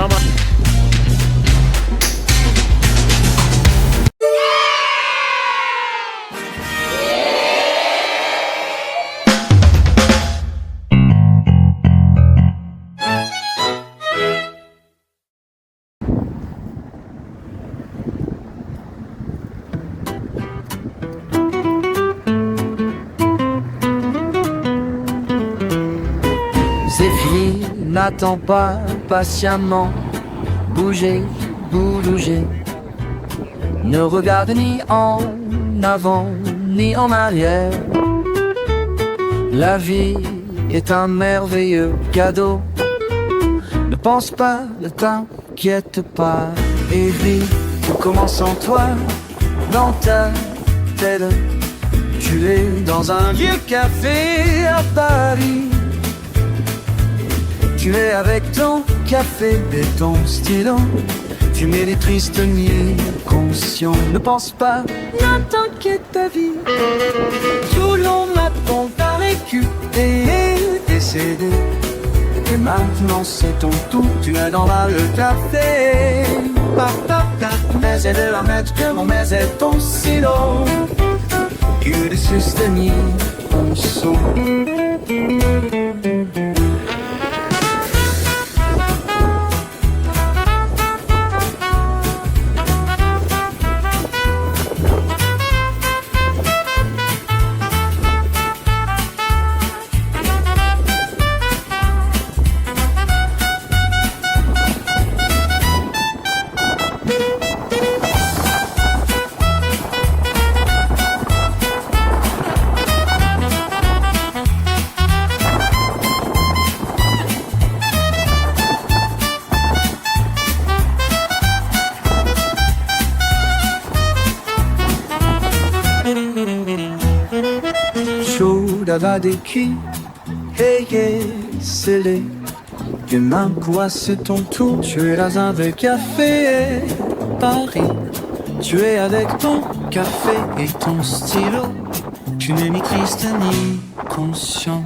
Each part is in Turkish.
Come on. n'attends pas patiemment. Bougez, bougez. Ne regarde ni en avant ni en arrière. La vie est un merveilleux cadeau. Ne pense pas, ne t'inquiète pas. Et vis, tout commence en toi, dans ta tête. Tu es dans un vieux café à Paris. Tu es avec ton café et ton stylo. Tu mets les tristes nuits conscients. Ne pense pas, ne t'inquiète ta vie. Tout monde m'attend par les culs et décédé. Et maintenant c'est ton tour, tu es dans la le café. Mais c'est de la mettre que mon mais est ton silo. Que des tristes nuits conscients. Chaud des qui Hey hey c'est les Demain quoi c'est ton tour Tu es dans un vrai café Paris. Tu es avec ton café et ton stylo. Tu n'es ni triste ni conscient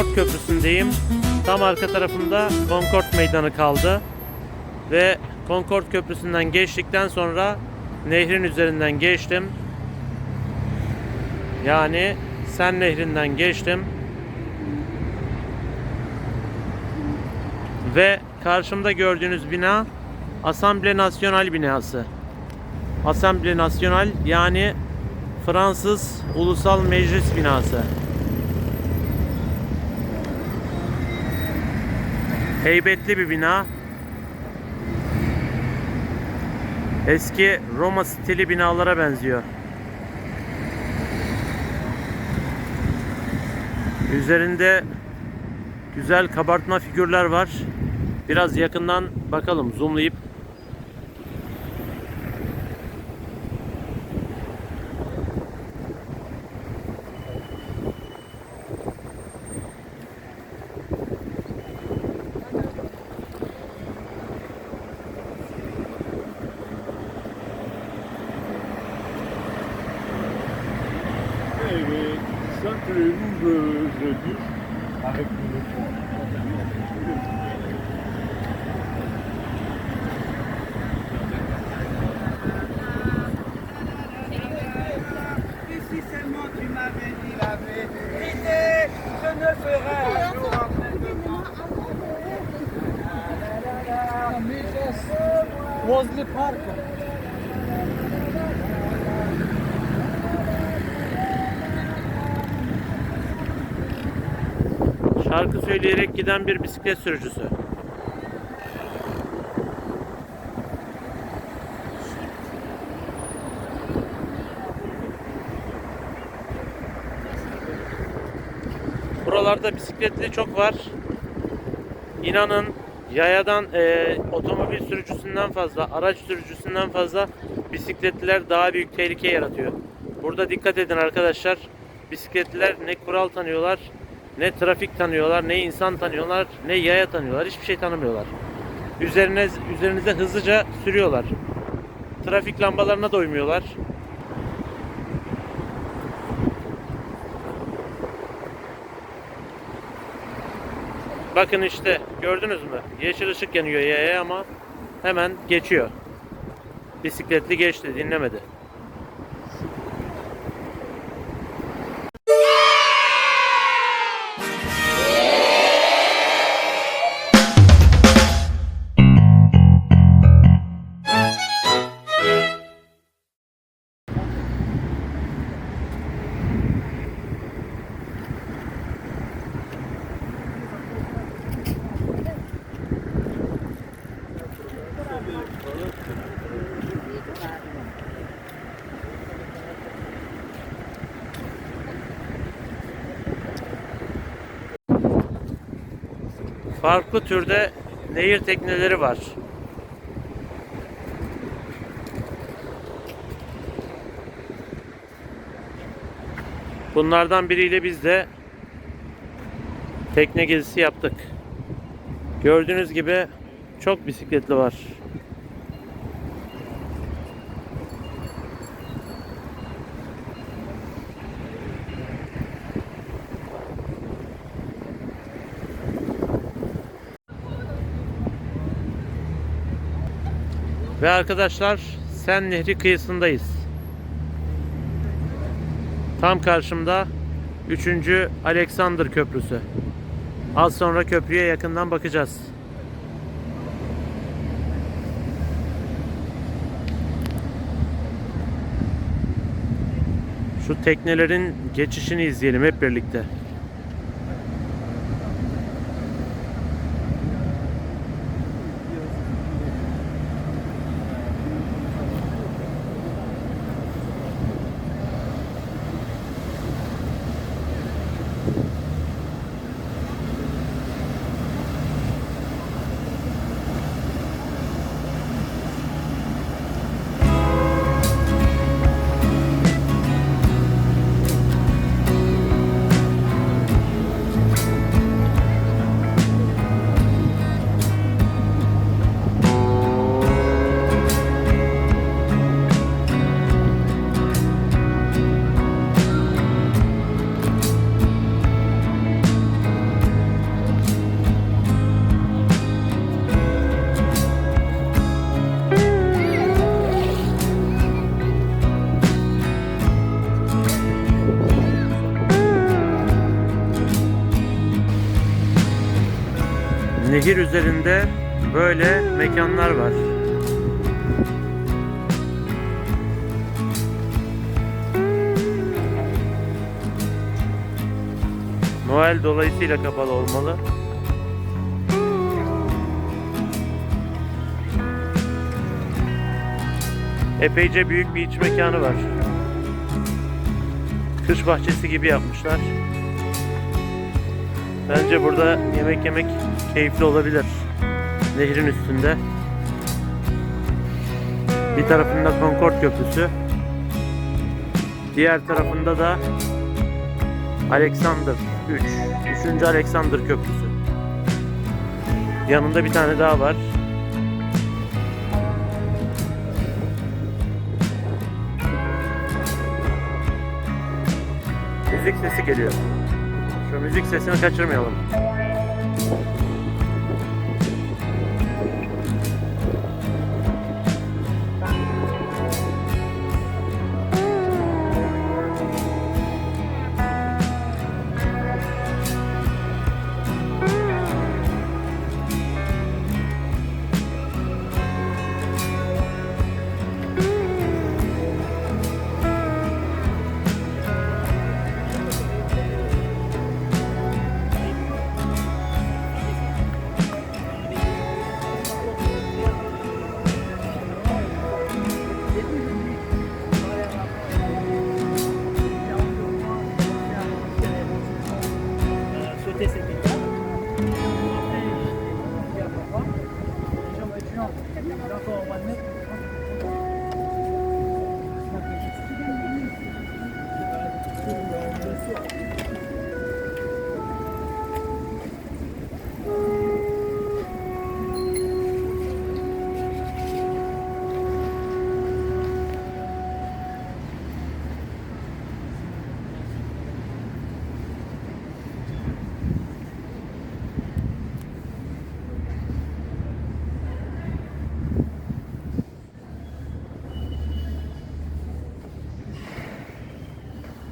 Concord Köprüsü'ndeyim. Tam arka tarafımda Concord Meydanı kaldı. Ve Concord Köprüsü'nden geçtikten sonra nehrin üzerinden geçtim. Yani Sen Nehri'nden geçtim. Ve karşımda gördüğünüz bina Assemblée Nationale binası. Assemblée Nationale yani Fransız Ulusal Meclis binası. Heybetli bir bina. Eski Roma stili binalara benziyor. Üzerinde güzel kabartma figürler var. Biraz yakından bakalım zoomlayıp. Bozlu Park. Şarkı söyleyerek giden bir bisiklet sürücüsü. Buralarda bisikletli çok var. İnanın yayadan e, otomobil sürücüsünden fazla, araç sürücüsünden fazla bisikletliler daha büyük tehlike yaratıyor. Burada dikkat edin arkadaşlar. Bisikletliler ne kural tanıyorlar Ne trafik tanıyorlar, ne insan tanıyorlar, ne yaya tanıyorlar. Hiçbir şey tanımıyorlar. Üzerine üzerinize hızlıca sürüyorlar. Trafik lambalarına doymuyorlar. Bakın işte gördünüz mü? Yeşil ışık yanıyor yaya ama hemen geçiyor. Bisikletli geçti, dinlemedi. Farklı türde nehir tekneleri var. Bunlardan biriyle biz de tekne gezisi yaptık. Gördüğünüz gibi çok bisikletli var. Ve arkadaşlar Sen Nehri kıyısındayız. Tam karşımda 3. Alexander Köprüsü. Az sonra köprüye yakından bakacağız. Şu teknelerin geçişini izleyelim hep birlikte. Nehir üzerinde böyle mekanlar var. Noel dolayısıyla kapalı olmalı. Epeyce büyük bir iç mekanı var. Kış bahçesi gibi yapmışlar. Bence burada yemek yemek keyifli olabilir. Nehrin üstünde. Bir tarafında Concord Köprüsü. Diğer tarafında da Alexander 3. 3. Alexander Köprüsü. Yanında bir tane daha var. Müzik sesi geliyor. Şu müzik sesini kaçırmayalım.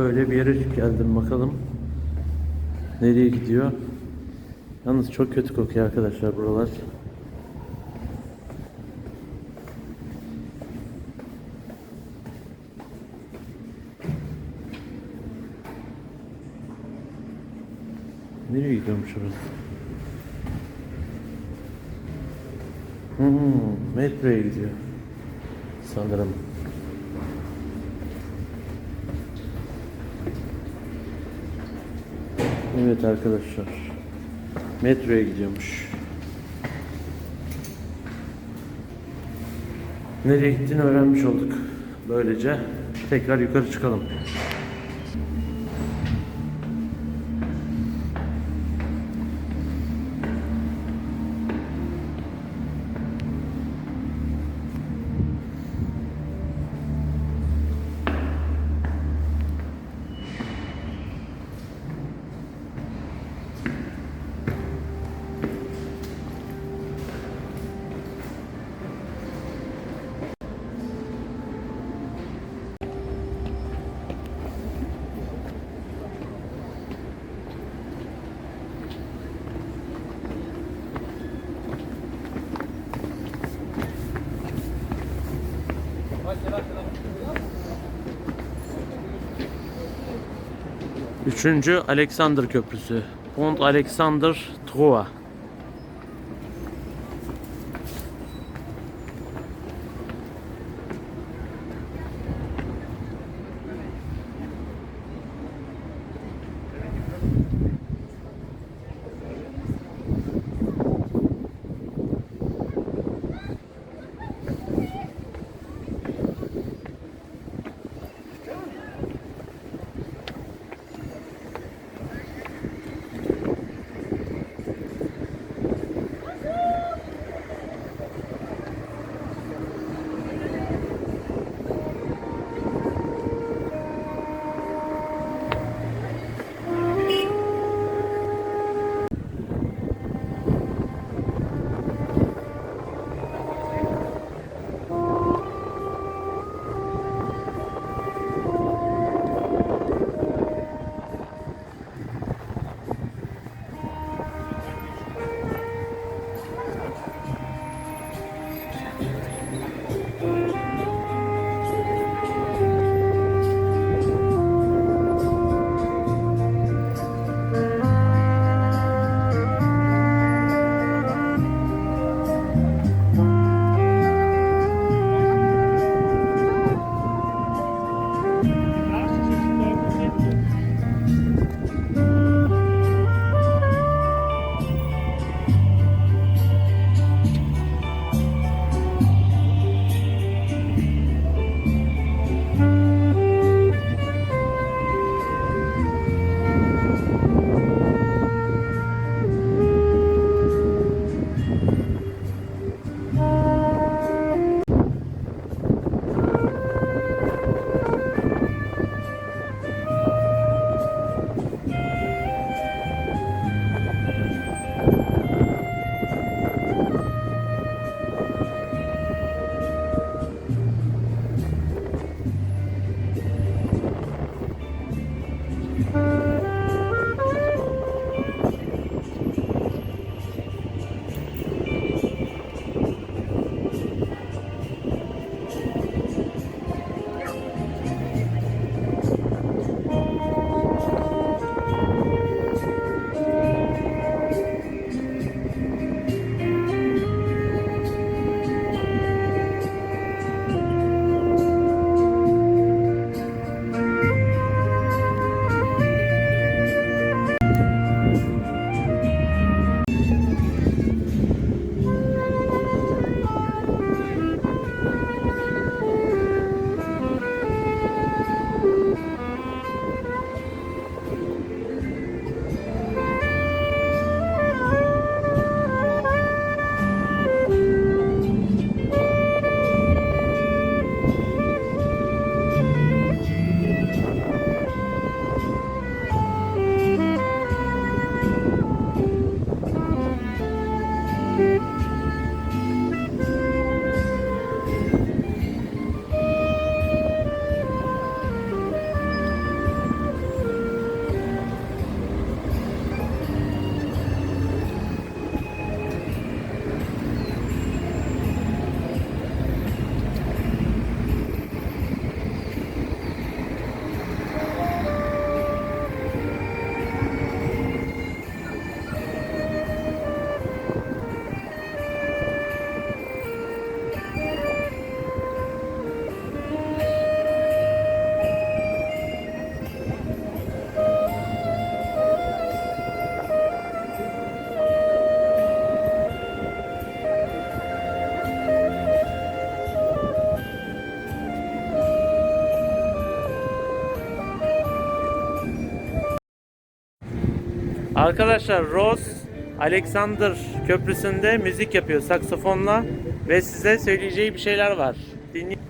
Böyle bir yere geldim bakalım. Nereye gidiyor? Yalnız çok kötü kokuyor arkadaşlar buralar. Nereye gidiyormuş orası? Hmm, metroya gidiyor. Sanırım. Evet arkadaşlar. Metroya gidiyormuş. Nereye gittiğini öğrenmiş olduk. Böylece tekrar yukarı çıkalım. Üçüncü Alexander Köprüsü. Pont Alexander Trois. Arkadaşlar Rose Alexander Köprüsü'nde müzik yapıyor saksafonla ve size söyleyeceği bir şeyler var. Dinleyin.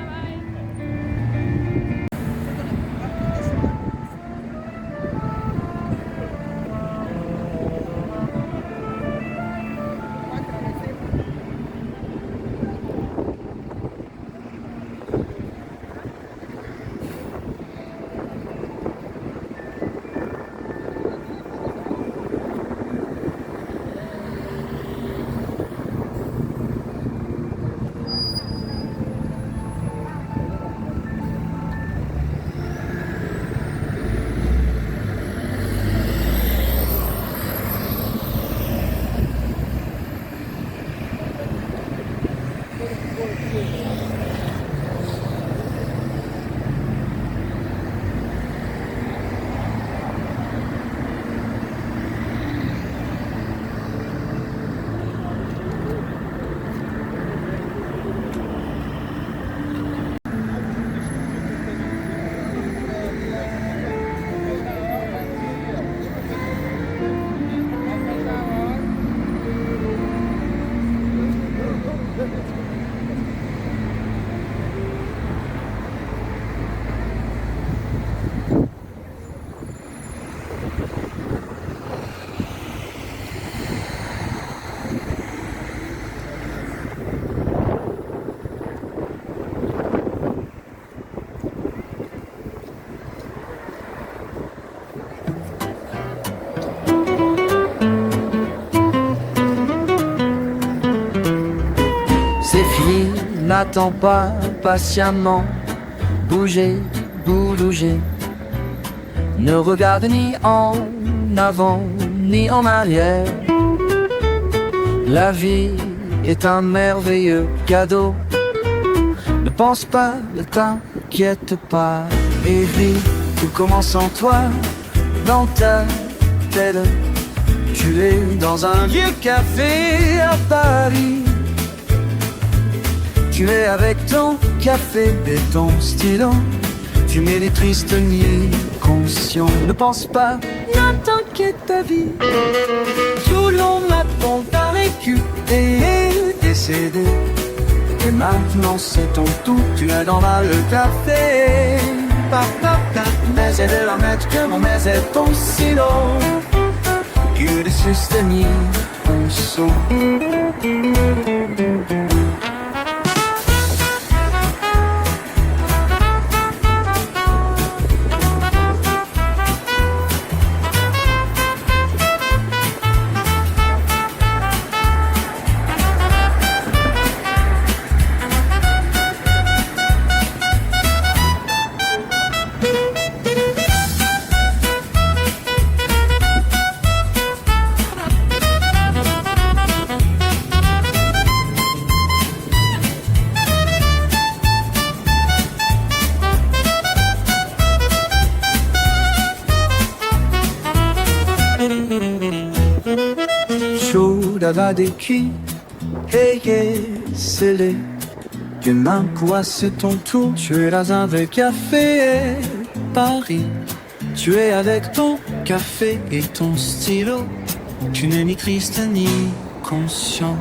work here. Fini, n'attends pas patiemment. Bougez, bougez. Ne regarde ni en avant ni en arrière. La vie est un merveilleux cadeau. Ne pense pas, ne t'inquiète pas. Et vis, tout commence en toi, dans ta tête. Tu es dans un vieux café à Paris. Tu es avec ton café et ton stylo. Tu mets les tristes nuits conscients. Ne pense pas, ne t'inquiète ta vie. Tout monde m'attend dans les culs et décédé. Et maintenant c'est ton tour, tu es dans la le café. Pa, pa, pa. Mais c'est de la mettre que mon mais est ton silo. Que les tristes nuits conscients. Cuits, hey, scellé. Demain, quoi, c'est ton tour. Tu es dans un vrai café, Paris. Tu es avec ton café et ton stylo. Tu n'es ni triste ni conscient.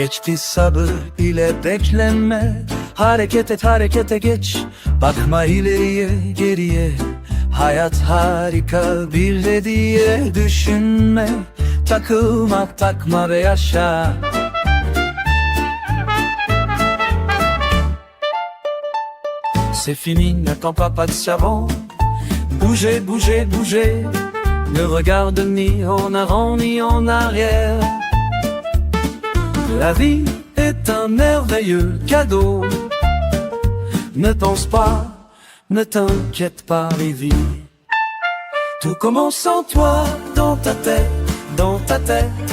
Geçti sabır ile beklenme Hareket et harekete geç Bakma ileriye geriye Hayat harika bir hediye Düşünme takılma takma ve yaşa C'est fini, n'attends pas, pas de savon. Bougez, bougez, bougez. Ne regarde ni en avant ni en arrière. La vie est un merveilleux cadeau. Ne pense pas, ne t'inquiète pas, Vivi. Tout commence en toi, dans ta tête, dans ta tête.